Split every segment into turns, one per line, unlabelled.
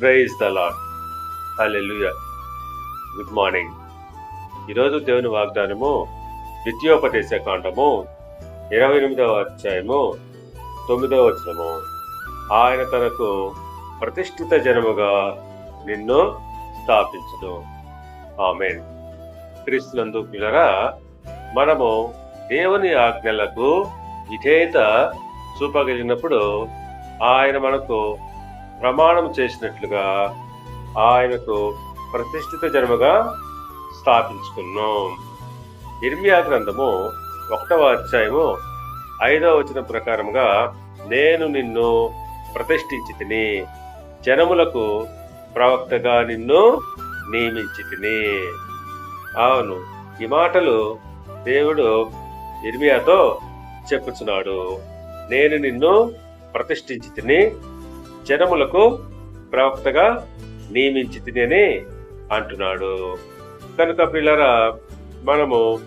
Praise the Lord hallelujah good morning ఈరోజు దేవుని వాగ్దానము ద్వితీయోపదేశ కాండము ఇరవై ఎనిమిదవ అధ్యాయము తొమ్మిదవ వచనము. ఆయన తనకు ప్రతిష్ఠిత జనముగా నిన్ను స్థాపించను. ఆమె క్రీస్తునందు పిల్లరా మనము దేవుని ఆజ్ఞలకు విధేయత చూపగలిగినప్పుడు ఆయన మనకు ప్రమాణం చేసినట్లుగా ఆయనకు ప్రతిష్ఠిత జన్మగా స్థాపించుకున్నాం. ఇర్మియా గ్రంథము ఒకటవ అధ్యాయము ఐదవ వచనం ప్రకారముగా నేను నిన్ను ప్రతిష్ఠించి తిని జనములకు ప్రవక్తగా నిన్ను నియమించి తిని అవును ఈ మాటలు దేవుడు ఇర్మియాతో చెప్పుచున్నాడు. నేను నిన్ను ప్రతిష్ఠించి తిని జనములకు ప్రవక్తగా నియమించితినే అని అంటున్నాడు. కనుక పిల్లరా మనము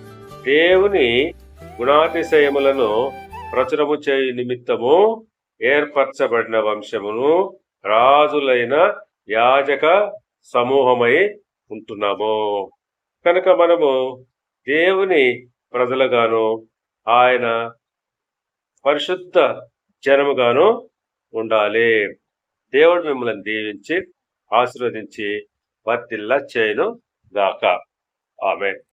దేవుని గుణాతిశయములను ప్రచురము చేయు నిమిత్తము ఏర్పరచబడిన వంశమును రాజులైన యాజక సమూహమై ఉంటున్నాము. కనుక మనము దేవుని ప్రజలుగాను ఆయన పరిశుద్ధ జనముగాను ఉండాలి. దేవుడు మిమ్మల్ని దీవించి ఆశీర్వదించి వర్తిల్లా చేయను గాక ఆమె